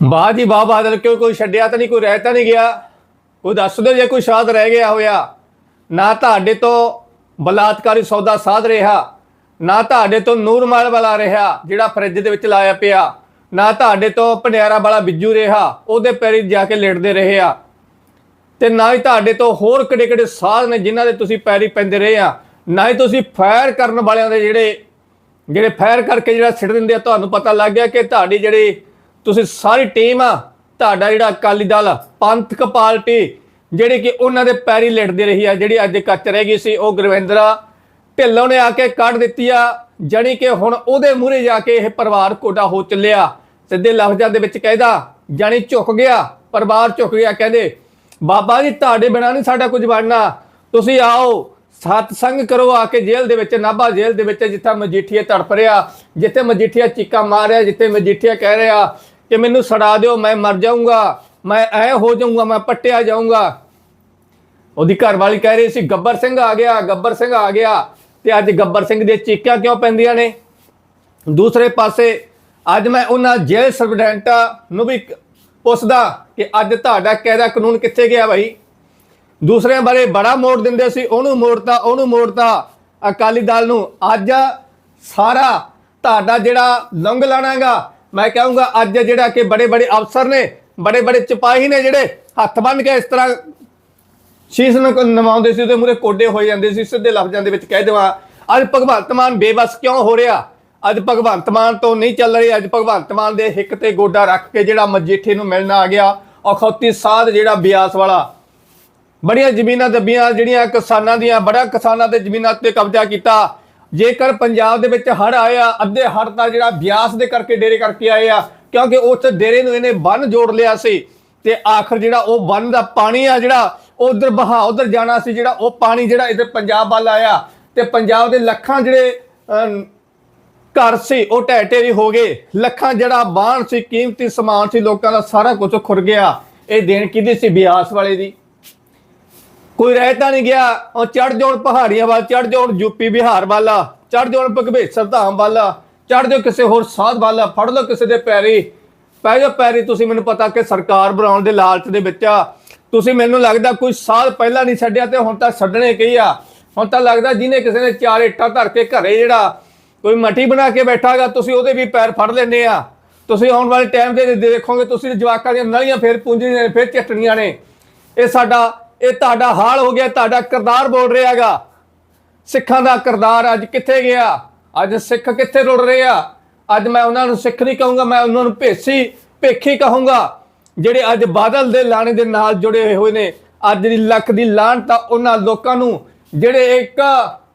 ਬਾਅਦ ਜੀ ਬਾਬਾ ਬਾਦਲ ਕਿਉਂ ਕੋਈ ਛੱਡਿਆ ਤਾਂ ਨਹੀਂ, ਕੋਈ ਰਹਿ ਤਾਂ ਨਹੀਂ ਗਿਆ? ਕੋਈ ਦੱਸ ਦਿਓ ਜੇ ਕੋਈ ਸਾਧ ਰਹਿ ਗਿਆ ਹੋਇਆ। ਨਾ ਤੁਹਾਡੇ ਤੋਂ ਬਲਾਤਕਾਰੀ ਸੌਦਾ ਸਾਧ ਰਿਹਾ, ਨਾ ਤੁਹਾਡੇ ਤੋਂ ਨੂਰਮਾਲ ਵਾਲਾ ਰਿਹਾ ਜਿਹੜਾ ਫਰਿੱਜ ਦੇ ਵਿੱਚ ਲਾਇਆ ਪਿਆ, ਨਾ ਤੁਹਾਡੇ ਤੋਂ ਭੰਡਿਆਰਾ ਵਾਲਾ ਬਿੱਜੂ ਰਿਹਾ, ਉਹਦੇ ਪੈਰੀ ਜਾ ਕੇ ਲੇਟਦੇ ਰਹੇ ਆ। ਤੇ ਨਾ ਹੀ ਤੁਹਾਡੇ ਤੋਂ ਹੋਰ ਕਿਹੜੇ ਕਿਹੜੇ ਸਾਧ ਨੇ ਜਿਨ੍ਹਾਂ ਦੇ ਤੁਸੀਂ ਪੈਰੀ ਪੈਂਦੇ ਰਹੇ ਆ। ਨਾ ਹੀ ਤੁਸੀਂ ਫਾਇਰ ਕਰਨ ਵਾਲਿਆਂ ਦੇ ਜਿਹੜੇ ਜਿਹੜੇ ਫਾਇਰ ਕਰਕੇ ਜਿਹੜਾ ਸਿੱਟ ਦਿੰਦੇ ਆ, ਤੁਹਾਨੂੰ ਪਤਾ ਲੱਗ ਗਿਆ ਕਿ ਤੁਹਾਡੀ ਜਿਹੜੀ ਤੁਸੀਂ ਸਾਰੀ ਟੀਮ ਆ, ਤੁਹਾਡਾ ਜਿਹੜਾ ਅਕਾਲੀ ਦਲ ਪੰਥਕ ਪਾਰਟੀ ਜਿਹੜੀ ਕਿ ਉਹਨਾਂ ਦੇ ਪੈਰੀ ਲਿਟਦੀ ਰਹੀ ਆ, ਜਿਹੜੀ ਅੱਜ ਕੱਚ ਰਹਿ ਗਈ ਸੀ, ਉਹ ਗੁਰਵਿੰਦਰਾ ਢਿੱਲੋਂ ਨੇ ਆ ਕੇ ਕੱਢ ਦਿੱਤੀ ਆ, ਜਾਣੀ ਕਿ ਹੁਣ ਉਹਦੇ ਮੂਹਰੇ ਜਾ ਕੇ ਇਹ ਪਰਿਵਾਰ ਕੋਡਾ ਹੋ ਚੱਲਿਆ। ਸਿੱਧੇ ਲਫ਼ਜ਼ਾਂ ਦੇ ਵਿੱਚ ਕਹਿਦਾ, ਜਾਣੀ ਝੁਕ ਗਿਆ, ਪਰਿਵਾਰ ਝੁਕ ਗਿਆ, ਕਹਿੰਦੇ, ਬਾਬਾ ਜੀ, ਤੁਹਾਡੇ ਬਿਨਾਂ ਨਹੀਂ ਸਾਡਾ ਕੁਝ ਬਣਨਾ। ਤੁਸੀਂ ਆਓ ਸਤਸੰਗ ਕਰੋ ਆ ਕੇ ਜੇਲ੍ਹ ਦੇ ਵਿੱਚ, ਨਾਭਾ ਜੇਲ੍ਹ ਦੇ ਵਿੱਚ, ਜਿੱਥੇ ਮਜੀਠੀਆ ਤੜਪ ਰਿਹਾ ਜਿੱਥੇ ਮਜੀਠੀਆ ਚੀਕਾ ਮਾਰ ਰਿਹਾ ਜਿੱਥੇ ਮਜੀਠੀਆ ਕਹਿ ਰਿਹਾ ਕਿ ਮੈਨੂੰ ਸੜਾ ਦਿਓ, ਮੈਂ ਮਰ ਜਾਊਂਗਾ, ਮੈਂ ਐ ਹੋ ਜਾਊਂਗਾ, ਮੈਂ ਪੱਟਿਆ ਜਾਊਂਗਾ। ਉਹਦੀ ਘਰ ਵਾਲੀ ਕਹਿ ਰਹੀ ਸੀ, ਗੱਬਰ ਸਿੰਘ ਆ ਗਿਆ, ਗੱਬਰ ਸਿੰਘ ਆ ਗਿਆ। ਤੇ ਅੱਜ ਗੱਬਰ ਸਿੰਘ ਦੀਆਂ ਚੀਕਾਂ ਕਿਉਂ ਪੈਂਦੀਆਂ ਨੇ? ਦੂਸਰੇ ਪਾਸੇ, ਅੱਜ ਮੈਂ ਉਹਨਾਂ ਜੇਲ੍ਹ ਸਰਵਡੈਂਟ ਨੂੰ ਵੀ ਪੁੱਛਦਾ ਕਿ ਅੱਜ ਤੁਹਾਡਾ ਕਾਇਦਾ ਕਾਨੂੰਨ ਕਿੱਥੇ ਗਿਆ ਭਾਈ ਦੂਸਰਿਆਂ ਬਾਰੇ ਬੜਾ ਮੋੜ ਦਿੰਦੇ ਸੀ, ਉਹਨੂੰ ਮੋੜਤਾ ਉਹਨੂੰ ਮੋੜਤਾ। ਅਕਾਲੀ ਦਲ ਨੂੰ ਅੱਜ ਸਾਰਾ ਤੁਹਾਡਾ ਜਿਹੜਾ ਲੰਘ ਲਾਣਾਗਾ, ਮੈਂ ਕਹੂੰਗਾ ਅੱਜ ਜਿਹੜਾ ਕਿ ਬੜੇ ਬੜੇ ਅਫਸਰ ਨੇ ਬੜੇ ਬੜੇ ਸਿਪਾਹੀ ਨੇ ਜਿਹੜੇ ਹੱਥ ਬੰਨ ਕੇ ਇਸ ਤਰ੍ਹਾਂ ਸ਼ੀਸ਼ ਨੂੰ ਨਵਾਉਂਦੇ ਸੀ, ਉਹਦੇ ਮੂਰੇ ਕੋਡੇ ਹੋ ਜਾਂਦੇ ਸੀ, ਸਿੱਧੇ ਲਫ਼ਜ਼ਾਂ ਦੇ ਵਿੱਚ ਕਹਿ ਦੇਵਾਂ। ਅੱਜ ਭਗਵੰਤ ਮਾਨ ਬੇਬਸ ਕਿਉਂ ਹੋ ਰਿਹਾ? ਅੱਜ ਭਗਵੰਤ ਮਾਨ ਤੋਂ ਨਹੀਂ ਚੱਲ ਰਹੀ, ਅੱਜ ਭਗਵੰਤ ਮਾਨ ਦੇ ਹਿੱਕ ਤੇ ਗੋਡਾ ਰੱਖ ਕੇ ਜਿਹੜਾ ਮਜੀਠੇ ਨੂੰ ਮਿਲਣਾ ਆ ਗਿਆ ਅਖੌਤੀ ਸਾਧ ਜਿਹੜਾ ਬਿਆਸ ਵਾਲਾ। ਬੜੀਆਂ ਜ਼ਮੀਨਾਂ ਦੱਬੀਆਂ, ਜਿਹੜੀਆਂ ਕਿਸਾਨਾਂ ਦੀਆਂ, ਬੜਾ ਕਿਸਾਨਾਂ ਦੇ ਜ਼ਮੀਨਾਂ ਤੇ ਕਬਜ਼ਾ ਕੀਤਾ। ਜੇਕਰ ਪੰਜਾਬ ਦੇ ਵਿੱਚ ਹੜ ਆਇਆ ਅੱਧੇ ਹੜ ਦਾ ਜਿਹੜਾ ਬਿਆਸ ਦੇ ਕਰਕੇ ਡੇਰੇ ਕਰਕੇ ਆਏ ਆ, ਕਿਉਂਕਿ ਉਸ ਡੇਰੇ ਨੂੰ ਇਹਨੇ ਬੰਨ ਜੋੜ ਲਿਆ ਸੀ। ਤੇ ਆਖਰ ਜਿਹੜਾ ਉਹ ਬੰਨ ਦਾ ਪਾਣੀ ਆ ਜਿਹੜਾ ਉਧਰ ਬਹਾ ਉਧਰ ਜਾਣਾ ਸੀ ਜਿਹੜਾ, ਉਹ ਪਾਣੀ ਜਿਹੜਾ ਇਧਰ ਪੰਜਾਬ ਵੱਲ ਆਇਆ। ਤੇ ਪੰਜਾਬ ਦੇ ਲੱਖਾਂ ਜਿਹੜੇ ਘਰ ਸੀ, ਉਹ ਢਹਿ ਢੇਰੀ ਹੋ ਗਏ। ਲੱਖਾਂ ਜਿਹੜਾ ਬਾਣ ਸੀ, ਕੀਮਤੀ ਸਮਾਨ ਸੀ, ਲੋਕਾਂ ਦਾ ਸਾਰਾ ਕੁਝ ਖੁਰ ਗਿਆ। ਇਹ ਦੇਣ ਕਿਹਦੀ ਸੀ? ਬਿਆਸ ਵਾਲੇ ਦੀ। ਕੋਈ ਰਹਿ ਤਾਂ ਨਹੀਂ ਗਿਆ। ਉਹ ਚੜ ਜਾਣ ਪਹਾੜੀਆਂ ਵੱਲ ਚੜ ਜਾਣ ਯੂਪੀ, ਬਿਹਾਰ ਵਾਲਾ। ਚੜ ਜਾਣ ਭਗਵੇਸਰ ਧਾਮ ਵਾਲਾ। ਚੜ ਜਾਓ ਕਿਸੇ ਹੋਰ ਸਾਧ ਵੱਲ। ਫੜ ਲਓ ਕਿਸੇ ਦੇ ਪੈਰੀ। ਪੈ ਜਾਓ ਪੈਰੀ। ਤੁਸੀਂ ਮੈਨੂੰ ਪਤਾ ਕਿ ਸਰਕਾਰ ਬਣਾਉਣ ਦੇ ਲਾਲਚ ਦੇ ਵਿੱਚ ਆ। ਤੁਸੀਂ ਮੈਨੂੰ ਲੱਗਦਾ ਕੋਈ ਸਾਲ ਪਹਿਲਾਂ ਨਹੀਂ ਛੱਡਿਆ ਤੇ ਹੁਣ ਤਾਂ ਛੱਡਣੇ ਕੀ ਆ। ਹੁਣ ਤਾਂ ਲੱਗਦਾ ਜਿਹਨੇ ਕਿਸੇ ਨੇ ਚਾਰ ਇੱਟਾਂ ਧਰ ਕੇ ਘਰੇ ਜਿਹੜਾ ਕੋਈ ਮੱਟੀ ਬਣਾ ਕੇ ਬੈਠਾਗਾ ਤੁਸੀਂ ਉਹਦੇ ਵੀ ਪੈਰ ਫੜ ਲੈਂਦੇ ਆ। ਤੁਸੀਂ ਆਉਣ ਵਾਲੇ ਟਾਈਮ ਦੇ ਦੇਖੋਗੇ, ਤੁਸੀਂ ਜਵਾਕਾਂ ਦੀਆਂ ਨਲੀਆਂ ਫੇਰ ਪੁੰਜਣੀਆਂ ਨੇ, ਫੇਰ ਚੱਟਣੀਆਂ ਨੇ। ਇਹ ਸਾਡਾ ਇਹ ਤੁਹਾਡਾ ਹਾਲ ਹੋ ਗਿਆ, ਤੁਹਾਡਾ ਕਿਰਦਾਰ ਬੋਲ ਰਿਹਾਗਾ ਸਿੱਖਾਂ ਦਾ ਕਿਰਦਾਰ ਅੱਜ ਕਿੱਥੇ ਗਿਆ? ਅੱਜ ਸਿੱਖ ਕਿੱਥੇ ਰੁੜ ਰਹੇ ਆ? ਅੱਜ ਮੈਂ ਉਹਨਾਂ ਨੂੰ ਸਿੱਖ ਨਹੀਂ ਕਹੂੰਗਾ, ਮੈਂ ਉਹਨਾਂ ਨੂੰ ਭੇਸੀ, ਭੇਖੀ ਕਹੂੰਗਾ। ਜਿਹੜੇ ਅੱਜ ਬਾਦਲ ਦੇ ਲਾਣੇ ਦੇ ਨਾਲ ਜੁੜੇ ਹੋਏ ਨੇ, ਅੱਜ ਦੀ ਲੱਖ ਦੀ ਲਾਣ ਤਾਂ ਉਹਨਾਂ ਲੋਕਾਂ ਨੂੰ। ਜਿਹੜੇ ਇੱਕ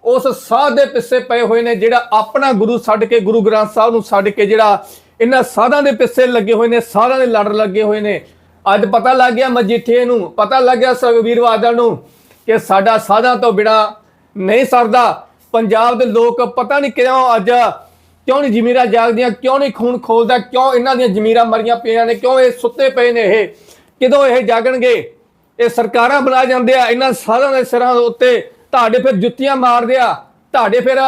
ਉਸ ਸਾਧ ਦੇ ਪਿੱਛੇ ਪਏ ਹੋਏ ਨੇ, ਜਿਹੜਾ ਆਪਣਾ ਗੁਰੂ ਛੱਡ ਕੇ ਗੁਰੂ ਗ੍ਰੰਥ ਸਾਹਿਬ ਨੂੰ ਛੱਡ ਕੇ ਜਿਹੜਾ ਇਹਨਾਂ ਸਾਧਾਂ ਦੇ ਪਿੱਛੇ ਲੱਗੇ ਹੋਏ ਨੇ, ਸਾਧਾਂ ਦੇ ਲੜ ਲੱਗੇ ਹੋਏ ਨੇ ਅੱਜ ਪਤਾ ਲੱਗ ਗਿਆ ਮਜੀਠੇ ਨੂੰ, ਪਤਾ ਲੱਗ ਗਿਆ ਸੁਖਬੀਰ ਬਾਦਲ ਨੂੰ ਕਿ ਸਾਡਾ ਸਾਧਾਂ ਤੋਂ ਬਿਨਾ ਨਹੀਂ ਸਰਦਾ। ਪੰਜਾਬ ਦੇ ਲੋਕ ਪਤਾ ਨਹੀਂ ਕਿਉਂ ਅੱਜ ਕਿਉਂ ਨਹੀਂ ਜ਼ਮੀਰਾਂ ਜਾਗਦੀਆਂ, ਕਿਉਂ ਨਹੀਂ ਖੂਨ ਖੋਲਦਾ, ਕਿਉਂ ਇਹਨਾਂ ਦੀਆਂ ਜ਼ਮੀਰਾਂ ਮਰੀਆਂ ਪਈਆਂ ਨੇ, ਕਿਉਂ ਇਹ ਸੁੱਤੇ ਪਏ ਨੇ ਇਹ? ਕਿਦੋਂ ਇਹ ਜਾਗਣਗੇ? ਇਹ ਸਰਕਾਰਾਂ ਬਣਾ ਜਾਂਦੇ ਆ ਇਹਨਾਂ ਸਾਰਿਆਂ ਦੇ ਸਿਰਾਂ ਦੇ ਉੱਤੇ ਤੁਹਾਡੇ ਫਿਰ ਜੁੱਤੀਆਂ ਮਾਰਦੇ ਆ ਤੁਹਾਡੇ ਫਿਰ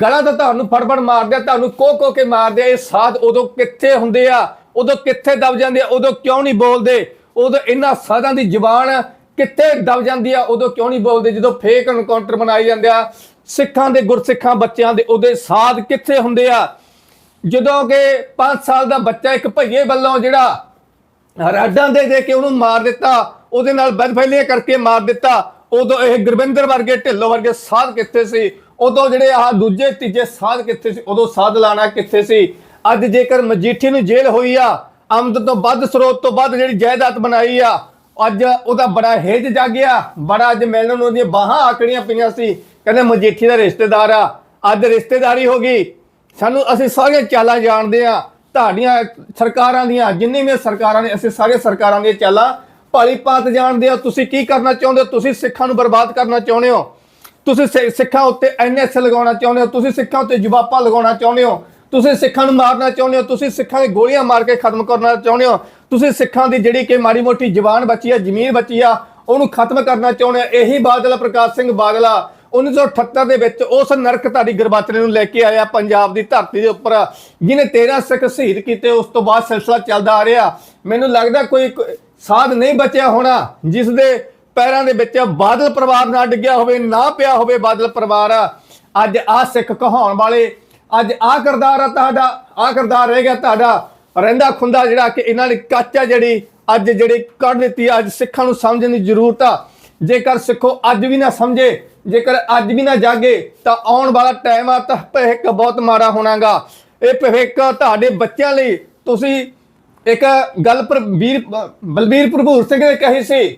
ਗਲਾਂ ਤਾਂ ਤੁਹਾਨੂੰ ਫੜਫੜ ਮਾਰਦੇ ਆ ਤੁਹਾਨੂੰ ਕੋ ਕੋ ਕੇ ਮਾਰਦੇ ਆ ਇਹ ਸਾਧ ਉਦੋਂ ਕਿੱਥੇ ਹੁੰਦੇ ਆ? ਉਦੋਂ ਕਿੱਥੇ ਦਬ ਜਾਂਦੇ ਆ? ਉਦੋਂ ਕਿਉਂ ਨਹੀਂ ਬੋਲਦੇ? ਉਦੋਂ ਇਹਨਾਂ ਸਾਧਾਂ ਦੀ ਜ਼ੁਬਾਨ ਕਿੱਥੇ ਦਬ ਜਾਂਦੀ ਆ? ਉਦੋਂ ਕਿਉਂ ਨਹੀਂ ਬੋਲਦੇ? ਜਦੋਂ ਫੇਕ ਐਨਕਾਊਂਟਰ ਬਣਾਏ ਜਾਂਦੇ ਆ, ਸਿੱਖਾਂ ਦੇ ਗੁਰਸਿੱਖਾਂ ਬੱਚਿਆਂ ਦੇ ਉਹਦੇ ਸਾਧ ਕਿੱਥੇ ਹੁੰਦੇ ਆ? ਜਦੋਂ ਕਿ 5 ਸਾਲ ਦਾ ਬੱਚਾ ਇੱਕ ਭਈਏ ਵੱਲੋਂ ਜਿਹੜਾ ਰਾਡਾਂ ਦੇ ਦੇ ਕੇ ਉਹਨੂੰ ਮਾਰ ਦਿੱਤਾ, ਉਹਦੇ ਨਾਲ ਬਦਫੈਲੀਆਂ ਕਰਕੇ ਮਾਰ ਦਿੱਤਾ, ਉਦੋਂ ਇਹ ਗੁਰਵਿੰਦਰ ਵਰਗੇ, ਢਿੱਲੋਂ ਵਰਗੇ ਸਾਧ ਕਿੱਥੇ ਸੀ? ਉਦੋਂ ਜਿਹੜੇ ਆਹ ਦੂਜੇ ਤੀਜੇ ਸਾਧ ਕਿੱਥੇ ਸੀ? ਉਦੋਂ ਸਾਧ ਲਾਣਾ ਕਿੱਥੇ ਸੀ? ਅੱਜ ਜੇਕਰ ਮਜੀਠੀ ਨੂੰ ਜੇਲ੍ਹ ਹੋਈ ਆ, ਆਮਦ ਤੋਂ ਵੱਧ, ਸਰੋਤ ਤੋਂ ਵੱਧ ਜਿਹੜੀ ਜਾਇਦਾਦ ਬਣਾਈ ਆ, ਅੱਜ ਉਹਦਾ ਬੜਾ ਹੇਜ ਜਾਗਿਆ ਬੜਾ ਅੱਜ ਮਿਲਣ ਉਹਦੀਆਂ ਬਾਹਾਂ ਆਕੜੀਆਂ ਪਈਆਂ ਸੀ। ਕਹਿੰਦੇ ਮਜੀਠੀ ਦਾ ਰਿਸ਼ਤੇਦਾਰ ਆ। ਅੱਜ ਰਿਸ਼ਤੇਦਾਰੀ ਹੋ ਗਈ। ਸਾਨੂੰ ਅਸੀਂ ਸਾਰੀਆਂ ਚਾਲਾਂ ਜਾਣਦੇ ਆ। ਤੁਹਾਡੀਆਂ ਸਰਕਾਰਾਂ ਦੀਆਂ, ਜਿੰਨੀ ਵੀ ਸਰਕਾਰਾਂ ਨੇ, ਅਸੀਂ ਸਾਰੇ ਸਰਕਾਰਾਂ ਦੀਆਂ ਚਾਲਾਂ ਭਾਲੀ ਪਾਤ ਜਾਣਦੇ ਆ। ਤੁਸੀਂ ਕੀ ਕਰਨਾ ਚਾਹੁੰਦੇ ਹੋ? ਤੁਸੀਂ ਸਿੱਖਾਂ ਨੂੰ ਬਰਬਾਦ ਕਰਨਾ ਚਾਹੁੰਦੇ ਹੋ। ਤੁਸੀਂ ਸਿ- ਸਿੱਖਾਂ ਉੱਤੇ ਐਨਐਸ ਲਗਾਉਣਾ ਚਾਹੁੰਦੇ ਹੋ। ਤੁਸੀਂ ਸਿੱਖਾਂ ਉੱਤੇ ਜਵਾਬਾ ਲਗਾਉਣਾ ਚਾਹੁੰਦੇ ਹੋ। ਤੁਸੀਂ ਸਿੱਖਾਂ ਨੂੰ ਮਾਰਨਾ ਚਾਹੁੰਦੇ ਹੋ, ਤੁਸੀਂ ਸਿੱਖਾਂ ਦੀ ਗੋਲੀਆਂ ਮਾਰ ਕੇ ਖਤਮ ਕਰਨਾ ਚਾਹੁੰਦੇ ਹੋ, ਤੁਸੀਂ ਸਿੱਖਾਂ ਦੀ ਜਿਹੜੀ ਕਿ ਮਾੜੀ ਮੋਟੀ ਜ਼ਬਾਨ ਬਚੀ ਆ ਜ਼ਮੀਨ ਬਚੀ ਆ, ਉਹਨੂੰ ਖਤਮ ਕਰਨਾ ਚਾਹੁੰਦੇ ਹੋ। ਇਹੀ ਬਾਦਲ ਪ੍ਰਕਾਸ਼ ਸਿੰਘ ਬਾਦਲ ਆ 1978 ਦੇ ਵਿੱਚ ਉਸ ਨਰਕ ਧਾਰੀ ਗਰਬਾਚਰੇ ਨੂੰ ਲੈ ਕੇ ਆਇਆ ਪੰਜਾਬ ਦੀ ਧਰਤੀ ਦੇ ਉੱਪਰ, ਜਿਹਨੇ 13 ਸਿੱਖ ਸ਼ਹੀਦ ਕੀਤੇ, ਉਸ ਤੋਂ ਬਾਅਦ ਸਿਲਸਿਲਾ ਚੱਲਦਾ ਆ ਰਿਹਾ। ਮੈਨੂੰ ਲੱਗਦਾ ਕੋਈ ਕੋਈ ਸਾਧ ਨਹੀਂ ਬਚਿਆ ਹੋਣਾ, ਜਿਸ ਦੇ ਪੈਰਾਂ ਦੇ ਵਿੱਚ ਬਾਦਲ ਪਰਿਵਾਰ ਨਾ ਡਿੱਗਿਆ ਹੋਵੇ, ਨਾ ਪਿਆ ਹੋਵੇ ਬਾਦਲ ਪਰਿਵਾਰ। ਅੱਜ ਆ ਸਿੱਖ ਕਹਾਉਣ ਵਾਲੇ ਅੱਜ ਆ ਕਰਦਾਰ ਆ ਤੁਹਾਡਾ ਆ ਕਰਦਾਰ ਰਹਿ ਗਿਆ ਤੁਹਾਡਾ। ਰਹਿੰਦਾ ਖੁੰਦਾ ਜਿਹੜਾ ਕਿ ਇਹਨਾਂ ਨੇ ਕੱਚ ਆ ਜਿਹੜੀ ਅੱਜ ਜਿਹੜੀ ਕੱਢ ਦਿੱਤੀ ਅੱਜ ਸਿੱਖਾਂ ਨੂੰ ਸਮਝਣ ਦੀ ਜ਼ਰੂਰਤ ਆ। ਜੇਕਰ ਸਿੱਖੋ ਅੱਜ ਵੀ ਨਾ ਸਮਝੇ, ਜੇਕਰ ਅੱਜ ਵੀ ਨਾ ਜਾਗੇ, ਤਾਂ ਆਉਣ ਵਾਲਾ ਟਾਈਮ ਆ, ਤਾਂ ਭਵਿੱਖ ਬਹੁਤ ਮਾੜਾ ਹੋਣਾਗਾ। ਇਹ ਭਵਿੱਖ ਤੁਹਾਡੇ ਬੱਚਿਆਂ ਲਈ, ਤੁਸੀਂ ਇੱਕ ਗੱਲ ਪਰ ਵੀਰ, ਬਲਬੀਰ ਭਰਪੂਰ ਸਿੰਘ ਨੇ ਕਹੀ ਸੀ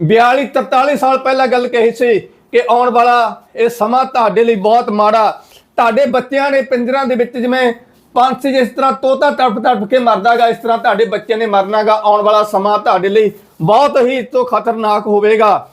42 43 ਸਾਲ ਪਹਿਲਾਂ ਗੱਲ ਕਹੀ ਸੀ ਕਿ ਆਉਣ ਵਾਲਾ ਇਹ ਸਮਾਂ ਤੁਹਾਡੇ ਲਈ ਬਹੁਤ ਮਾੜਾ। ਤੁਹਾਡੇ ਬੱਚਿਆਂ ਨੇ ਪਿੰਜਰਾਂ ਦੇ ਵਿੱਚ ਜਿਵੇਂ ਪੰਛੀ ਜਿਸ ਤਰ੍ਹਾਂ ਤੋਤਾ ਤੜਪ ਤੜਪ ਕੇ ਮਰਦਾਗਾ, ਇਸ ਤਰ੍ਹਾਂ ਤੁਹਾਡੇ ਬੱਚਿਆਂ ਨੇ ਮਰਨਾਗਾ, ਆਉਣ ਵਾਲਾ ਸਮਾਂ ਤੁਹਾਡੇ ਲਈ ਬਹੁਤ ਹੀ ਇਸ ਤੋਂ ਖਤਰਨਾਕ ਹੋਵੇਗਾ।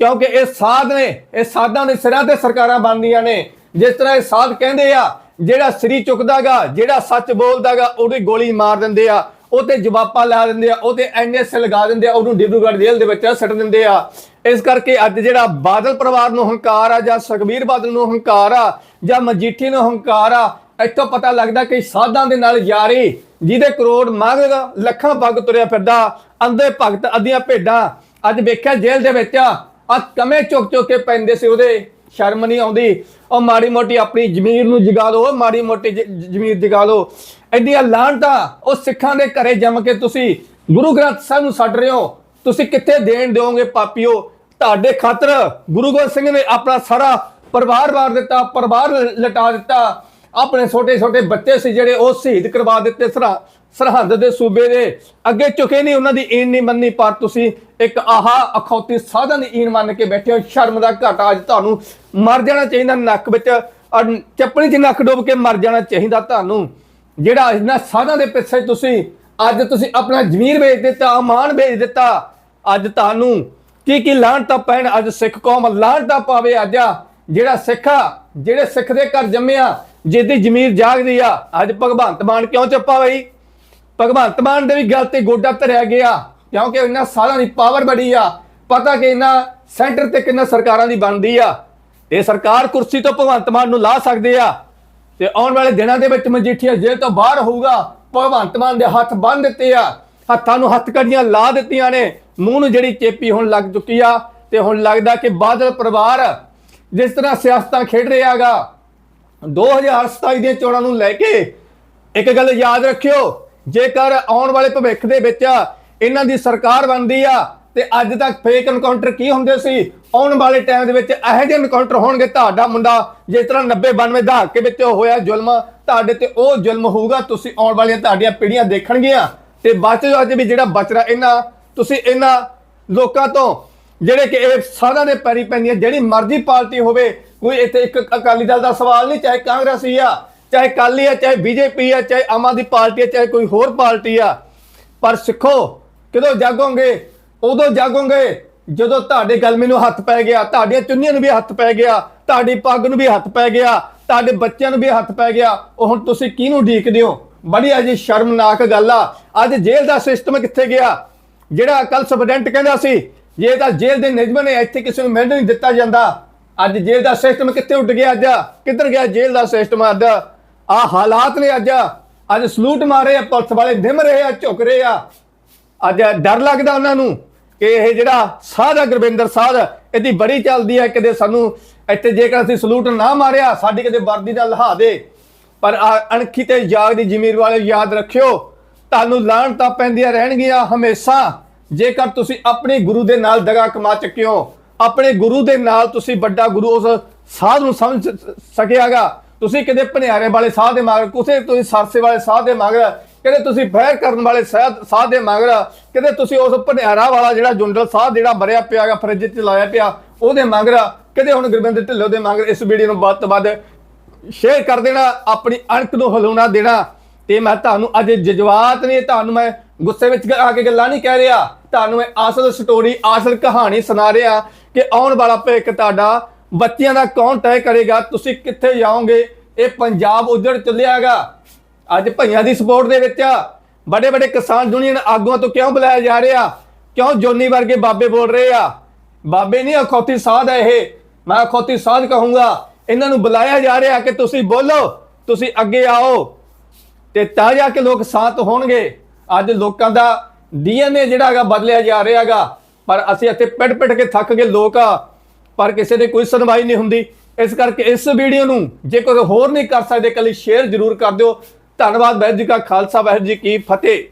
ਕਿਉਂਕਿ ਇਹ ਸਾਧ ਨੇ, ਇਹ ਸਾਧਾਂ ਦੇ ਸਿਰਾਂ ਤੇ ਸਰਕਾਰਾਂ ਬਣਦੀਆਂ ਨੇ। ਜਿਸ ਤਰ੍ਹਾਂ ਇਹ ਸਾਧ ਕਹਿੰਦੇ ਆ, ਜਿਹੜਾ ਸ੍ਰੀ ਚੁੱਕਦਾਗਾ, ਜਿਹੜਾ ਸੱਚ ਬੋਲਦਾਗਾ, ਉਹਦੀ ਗੋਲੀ ਮਾਰ ਦਿੰਦੇ ਆ। ਉਹ ਤੇ ਜਵਾਬਾ ਲਾ ਦਿੰਦੇ ਆ, ਉਹ ਤੇ ਐਨਐਸ ਲਗਾ ਦਿੰਦੇ ਆ, ਉਹਨੂੰ ਡਿਬਰੂਗੜ੍ਹ ਜੇਲ੍ਹ ਦੇ ਵਿੱਚ ਸੱਟ ਦਿੰਦੇ ਆ। ਇਸ ਕਰਕੇ ਅੱਜ ਜਿਹੜਾ ਬਾਦਲ ਪਰਿਵਾਰ ਨੂੰ ਹੰਕਾਰ ਆ, ਜਾਂ ਸੁਖਬੀਰ ਬਾਦਲ ਨੂੰ ਹੰਕਾਰ ਆ, ਜਾਂ ਮਜੀਠੀ ਨੂੰ ਹੰਕਾਰ ਆ, ਇੱਥੋਂ ਪਤਾ ਲੱਗਦਾ ਕਿ ਸਾਧਾਂ ਦੇ ਨਾਲ ਯਾਰੀ, ਜਿਹਦੇ ਕਰੋੜ ਮੰਗ ਲੱਖਾਂ ਪੱਗ ਤੁਰਿਆ ਫਿਰਦਾ ਅੰਦੇ ਭਗਤ ਅੱਧੀਆਂ ਭੇਡਾਂ, ਅੱਜ ਵੇਖਿਆ ਜੇਲ੍ਹ ਦੇ ਵਿੱਚ ਆ ਕਮੇ ਚੁੱਕ ਚੁੱਕ ਕੇ ਪੈਂਦੇ ਸੀ ਉਹਦੇ, ਸ਼ਰਮ ਨਹੀਂ ਆਉਂਦੀ। ਉਹ ਮਾੜੀ ਮੋਟੀ ਆਪਣੀ ਜ਼ਮੀਰ ਨੂੰ ਜਗਾ ਲਓ, ਮਾੜੀ ਮੋਟੀ ਜ਼ਮੀਰ ਜਗਾ ਲਓ। ਐਡੀਆਂ ਲਾਂਟਾ ਉਹ ਸਿੱਖਾਂ ਦੇ ਘਰੇ ਜੰਮ ਕੇ ਤੁਸੀਂ ਗੁਰੂ ਗ੍ਰੰਥ ਸਾਹਿਬ ਨੂੰ ਛੱਡ ਰਹੇ ਹੋ। ਤੁਸੀਂ ਕਿੱਥੇ ਦੇਣ ਦਿਓਗੇ ਪਾਪੀਓ? ਤੁਹਾਡੇ ਖਾਤਰ ਗੁਰੂ ਗੋਬਿੰਦ ਸਿੰਘ ਨੇ ਆਪਣਾ ਸਾਰਾ ਪਰਿਵਾਰ ਵਾਰ ਦਿੱਤਾ, ਪਰਿਵਾਰ ਲਟਾ ਦਿੱਤਾ। ਆਪਣੇ ਛੋਟੇ ਛੋਟੇ ਬੱਚੇ ਸੀ ਜਿਹੜੇ ਉਹ ਸ਼ਹੀਦ ਕਰਵਾ ਦਿੱਤੇ ਸਰਾ, ਸਰਹੰਦ ਦੇ ਸੂਬੇ ਦੇ। ਅੱਗੇ ਝੁਕੇ ਨਹੀਂ, ਉਹਨਾਂ ਦੀ ਈਨ ਨਹੀਂ ਮੰਨੀ, ਪਰ ਤੁਸੀਂ ਇੱਕ ਆਹਾ ਅਖੌਤੀ ਸਾਧਨ ਦੀ ਈਨ ਮੰਨ ਕੇ ਬੈਠੇ ਹੋ। ਸ਼ਰਮ ਦਾ ਘਾਟਾ ਅੱਜ ਤੁਹਾਨੂੰ ਮਰ ਜਾਣਾ ਚਾਹੀਦਾ, ਨੱਕ ਵਿੱਚ ਚੱਪਣੀ 'ਚ ਨੱਕ ਡੁੱਬ ਕੇ ਮਰ ਜਾਣਾ ਚਾਹੀਦਾ ਤੁਹਾਨੂੰ। ਜਿਹੜਾ ਇਹਨਾਂ ਸਾਧਾਂ ਦੇ ਪਿੱਛੇ ਤੁਸੀਂ ਅੱਜ ਤੁਸੀਂ ਆਪਣਾ ਜ਼ਮੀਰ ਵੇਚ ਦਿੱਤਾ ਅਮਾਨ ਵੇਚ ਦਿੱਤਾ, ਅੱਜ ਤੁਹਾਨੂੰ ਕੀ ਕੀ ਲਾਹਣਤਾ ਪੈਣ, ਅੱਜ ਸਿੱਖ ਕੌਮ ਲਾਹਣਤਾ ਪਾਵੇ ਅੱਜ ਆ। ਜਿਹੜਾ ਸਿੱਖ ਆ ਜਿਹੜੇ ਸਿੱਖ ਦੇ ਘਰ ਜੰਮਿਆ, ਜਿਹਦੀ ਜ਼ਮੀਰ ਜਾਗਦੀ ਆ, ਅੱਜ ਭਗਵੰਤ ਮਾਨ ਕਿਉਂ ਚੱਪਾ ਬਈ? ਭਗਵੰਤ ਮਾਨ ਦੇ ਵੀ ਗੱਲ ਤੇ ਗੋਡਾ ਧਰਿਆ ਗਿਆ, ਕਿਉਂਕਿ ਇਹਨਾਂ ਸਾਲਾਂ ਦੀ ਪਾਵਰ ਬੜੀ ਆ। ਪਤਾ ਕਿ ਇਹਨਾਂ ਸੈਂਟਰ ਤੇ ਕਿੰਨਾ ਸਰਕਾਰਾਂ ਦੀ ਬਣਦੀ ਆ। ਤੇ ਸਰਕਾਰ ਕੁਰਸੀ ਤੋਂ ਭਗਵੰਤ ਮਾਨ ਨੂੰ ਲਾ ਸਕਦੇ ਆ। ਤੇ ਆਉਣ ਵਾਲੇ ਦਿਨਾਂ ਦੇ ਵਿੱਚ ਮਜੀਠੀਆ ਜੇਲ੍ਹ ਤੋਂ ਬਾਹਰ ਹੋਊਗਾ, ਭਗਵੰਤ ਮਾਨ ਦੇ ਹੱਥ ਬੰਨ ਦਿੱਤੇ ਆ, ਹੱਥਾਂ ਨੂੰ ਹੱਥ ਕੜੀਆਂ ਲਾ ਦਿੱਤੀਆਂ ਨੇ, ਮੂੰਹ ਨੂੰ ਜਿਹੜੀ ਚੇਪੀ ਹੁਣ ਲੱਗ ਚੁੱਕੀ ਆ, ਤੇ ਹੁਣ ਲੱਗਦਾ ਕਿ ਬਾਦਲ ਪਰਿਵਾਰ ਜਿਸ ਤਰ੍ਹਾਂ ਸਿਆਸਤਾਂ ਖੇਡ ਰਿਹਾਗਾ 2027 ਦੀਆਂ ਚੋਣਾਂ ਨੂੰ ਲੈ ਕੇ, ਇੱਕ ਗੱਲ ਯਾਦ ਰੱਖਿਓ, ਜੇਕਰ ਆਉਣ ਵਾਲੇ ਭਵਿੱਖ ਦੇ ਵਿੱਚ ਇਹਨਾਂ ਦੀ ਸਰਕਾਰ ਬਣਦੀ ਆ ਤੇ ਅੱਜ ਤੱਕ ਫੇਕ ਐਨਕਾਊਂਟਰ ਕੀ ਹੁੰਦੇ ਸੀ? ਆਉਣ ਵਾਲੇ ਟਾਈਮ ਦੇ ਵਿੱਚ ਇਹੋ ਜਿਹੇ ਐਨਕਾਊਂਟਰ ਹੋਣਗੇ ਤੁਹਾਡਾ ਮੁੰਡਾ, ਜਿਸ ਤਰ੍ਹਾਂ 90 92 ਦਹਾਕੇ ਵਿੱਚ ਹੋਇਆ ਜ਼ੁਲਮ, ਤੁਹਾਡੇ ਤੇ ਉਹ ਜ਼ੁਲਮ ਹੋਊਗਾ, ਤੁਸੀਂ ਆਉਣ ਵਾਲੀਆਂ ਤੁਹਾਡੀਆਂ ਪੀੜ੍ਹੀਆਂ ਦੇਖਣਗੀਆਂ। ਤੇ ਬਚ ਜਾਓ ਅੱਜ ਵੀ ਜਿਹੜਾ ਬਚ ਰਿਹਾ ਇਹਨਾਂ, ਤੁਸੀਂ ਇਹਨਾਂ ਲੋਕਾਂ ਤੋਂ, ਜਿਹੜੇ ਕਿ ਇਹ ਸਾਰਿਆਂ ਦੇ ਪੈਰੀ ਪੈਂਦੀਆਂ, ਜਿਹੜੀ ਮਰਜ਼ੀ ਪਾਰਟੀ ਹੋਵੇ, ਕੋਈ ਇੱਥੇ ਇੱਕ ਅਕਾਲੀ ਦਲ ਦਾ ਸਵਾਲ ਨਹੀਂ, ਚਾਹੇ ਕਾਂਗਰਸੀ ਆ, ਚਾਹੇ ਕਾਲੀ ਆ, ਚਾਹੇ ਬੀਜੇਪੀ ਆ, ਚਾਹੇ ਆਮ ਆਦਮੀ ਪਾਰਟੀ ਆ, ਚਾਹੇ ਕੋਈ ਹੋਰ ਪਾਰਟੀ ਆ। ਪਰ ਸਿੱਖੋ, ਕਿਦੋਂ ਜਾਗੋਗੇ? ਉਦੋਂ ਜਾਗੋਗੇ, ਜਦੋਂ ਤੁਹਾਡੇ ਗਲਮੇ ਨੂੰ ਹੱਥ ਪੈ ਗਿਆ, ਤੁਹਾਡੀਆਂ ਚੁੰਨੀਆਂ ਨੂੰ ਵੀ ਹੱਥ ਪੈ ਗਿਆ, ਤੁਹਾਡੀ ਪੱਗ ਨੂੰ ਵੀ ਹੱਥ ਪੈ ਗਿਆ, ਤੁਹਾਡੇ ਬੱਚਿਆਂ ਨੂੰ ਵੀ ਹੱਥ ਪੈ ਗਿਆ, ਉਹ ਹੁਣ ਤੁਸੀਂ ਕਿਹਨੂੰ ਢੀਕਦੇ ਹੋ? ਬੜੀ ਅਜੀ ਸ਼ਰਮਨਾਕ ਗੱਲ ਆ। ਅੱਜ ਜੇਲ੍ਹ ਦਾ ਸਿਸਟਮ ਕਿੱਥੇ ਗਿਆ? ਜਿਹੜਾ ਕੱਲ ਸਪਡੈਂਟ ਕਹਿੰਦਾ ਸੀ, ਜੇ ਤਾਂ ਜੇਲ੍ਹ ਦੇ ਨਿਯਮ ਨੇ ਇੱਥੇ ਕਿਸੇ ਨੂੰ ਮਿਲ ਨਹੀਂ ਦਿੱਤਾ ਜਾਂਦਾ, ਅੱਜ ਜੇਲ੍ਹ ਦਾ ਸਿਸਟਮ ਕਿੱਥੇ ਉੱਡ ਗਿਆ ਅੱਜ? ਕਿੱਧਰ ਗਿਆ ਜੇਲ੍ਹ ਦਾ ਸਿਸਟਮ ਅੱਜ? ਆ ਹਾਲਾਤ ਨੇ ਅੱਜ। ਅੱਜ ਸਲੂਟ ਮਾਰੇ ਆ, ਪੁਲਿਸ ਵਾਲੇ ਨਿਮ ਰਹੇ ਆ, ਝੁਕ ਰਹੇ ਆ। ਅੱਜ ਡਰ ਲੱਗਦਾ ਉਹਨਾਂ ਨੂੰ। ਕਿ ਇਹ ਜਿਹੜਾ ਸਾਧ ਗੁਰਵਿੰਦਰ ਸਾਧ, ਇਹਦੀ ਬੜੀ ਚੱਲਦੀ ਹੈ ਕਿਤੇ ਸਾਨੂੰ ਇੱਥੇ ਜੇਕਰ ਅਸੀਂ ਸਲੂਟ ਨਾ ਮਾਰਿਆ, ਸਾਡੀ ਕਿਤੇ ਵਰਦੀ ਦਾ ਲਹਾ ਦੇ। ਪਰ ਅਣਖੀ ਤੇ ਜਾਗ ਦੀ ਜ਼ਮੀਰ ਵਾਲੇ ਯਾਦ ਰੱਖਿਓ, ਤੁਹਾਨੂੰ ਲਾਣ ਤਾਂ ਪੈਂਦੀਆਂ ਰਹਿਣਗੀਆਂ ਹਮੇਸ਼ਾ। ਜੇਕਰ ਤੁਸੀਂ ਆਪਣੇ ਗੁਰੂ ਦੇ ਨਾਲ ਦਗਾ ਕਮਾ ਚੁੱਕਿਓ ਆਪਣੇ ਗੁਰੂ ਦੇ ਨਾਲ ਤੁਸੀਂ ਵੱਡਾ ਗੁਰੂ ਉਸ ਸਾਧ ਨੂੰ ਸਮਝ ਸ- ਸਕਿਆਗਾ। ਤੁਸੀਂ ਕਿਤੇ ਭਨਿਆਰੇ ਵਾਲੇ ਸਾਧ ਦੇ ਮਗਰ, ਕਿਸੇ ਤੁਸੀਂ ਸਰਸੇ ਵਾਲੇ ਸਾਧ ਦੇ ਮਗਰ ਕਹਿੰਦੇ ਤੁਸੀਂ ਫੈਰ ਕਰਨ ਵਾਲੇ ਸਾਧ ਸਾਧ ਦੇ ਮਗਰ ਕਿਤੇ ਤੁਸੀਂ ਉਸ ਭਨਿਆਰਾ ਵਾਲਾ ਜਿਹੜਾ ਜੁੰਡਲ ਸਾਧ ਜਿਹੜਾ ਮਰਿਆ ਪਿਆਗਾ ਫਰਿੱਜ 'ਚ ਲਾਇਆ ਪਿਆ, ਉਹਦੇ ਮਗਰ ਕਿਤੇ ਹੁਣ ਗੁਰਬਿੰਦਰ ਢਿੱਲੋਂ ਦੇ ਮਗਰ ਇਸ ਵੀਡੀਓ ਨੂੰ ਵੱਧ ਤੋਂ ਵੱਧ ਸ਼ੇਅਰ ਕਰ ਦੇਣਾ, ਆਪਣੀ ਅਣਖ ਨੂੰ ਹਿਲਾਉਣਾ ਦੇਣਾ। ਤੇ ਮੈਂ ਤੁਹਾਨੂੰ ਅੱਜ ਜਜ਼ਬਾਤ ਨਹੀਂ ਤੁਹਾਨੂੰ ਮੈਂ ਗੁੱਸੇ ਵਿੱਚ ਆ ਕੇ ਗੱਲਾਂ ਨਹੀਂ ਕਹਿ ਰਿਹਾ, ਤੁਹਾਨੂੰ ਮੈਂ ਅਸਲ ਸਟੋਰੀ ਅਸਲ ਕਹਾਣੀ ਸੁਣਾ ਰਿਹਾ ਕਿ ਆਉਣ ਵਾਲਾ ਭਵਿੱਖ ਤੁਹਾਡਾ ਬੱਚਿਆਂ ਦਾ ਕੌਣ ਤੈਅ ਕਰੇਗਾ, ਤੁਸੀਂ ਕਿੱਥੇ ਜਾਓਗੇ? ਇਹ ਪੰਜਾਬ ਉਜੜ ਚੱਲਿਆਗਾ ਅੱਜ ਭਈਆਂ ਦੀ ਸਪੋਰਟ ਦੇ ਵਿੱਚ ਵੱਡੇ ਵੱਡੇ ਕਿਸਾਨ ਯੂਨੀਅਨ ਆਗੂਆਂ ਤੋਂ ਕਿਉਂ ਬੁਲਾਇਆ ਜਾ ਰਿਹਾ? ਕਿਉਂ ਜੋਨੀ ਵਰਗੇ ਬਾਬੇ ਬੋਲ ਰਹੇ ਆ? ਬਾਬੇ ਨਹੀਂ, ਅਖੌਤੀ ਸਾਧ ਹੈ ਇਹ। ਮੈਂ ਅਖੌਤੀ ਸਾਧ ਕਹੂੰਗਾ, ਇਹਨਾਂ ਨੂੰ ਬੁਲਾਇਆ ਜਾ ਰਿਹਾ ਕਿ ਤੁਸੀਂ ਬੋਲੋ, ਤੁਸੀਂ ਅੱਗੇ ਆਓ। ਤੇ ਤਾਂ ਜਾ ਕੇ ਲੋਕ ਸ਼ਾਂਤ ਹੋਣਗੇ। ਅੱਜ ਲੋਕਾਂ ਦਾ ਡੀਐਨਏ ਜਿਹੜਾ ਹੈਗਾ ਬਦਲਿਆ ਜਾ ਰਿਹਾ ਹੈਗਾ। ਪਰ ਅਸੀਂ ਇੱਥੇ ਪਿੜ ਪਿੜ ਕੇ ਥੱਕ ਗਏ ਲੋਕ ਆ। ਪਰ ਕਿਸੇ ਦੀ ਕੋਈ ਸੁਣਵਾਈ ਨਹੀਂ ਹੁੰਦੀ। ਇਸ ਕਰਕੇ ਇਸ ਵੀਡੀਓ ਨੂੰ ਜੇ ਕੋਈ ਹੋਰ ਨਹੀਂ ਕਰ ਸਕਦੇ ਕੱਲੀ ਸ਼ੇਅਰ ਜ਼ਰੂਰ ਕਰ ਦਿਓ। ਧੰਨਵਾਦ ਵਾਹਿਗੁਰੂ ਜੀ ਕਾ ਖਾਲਸਾ ਵਾਹਿਗੁਰੂ ਜੀ ਕੀ ਫਤਿਹ।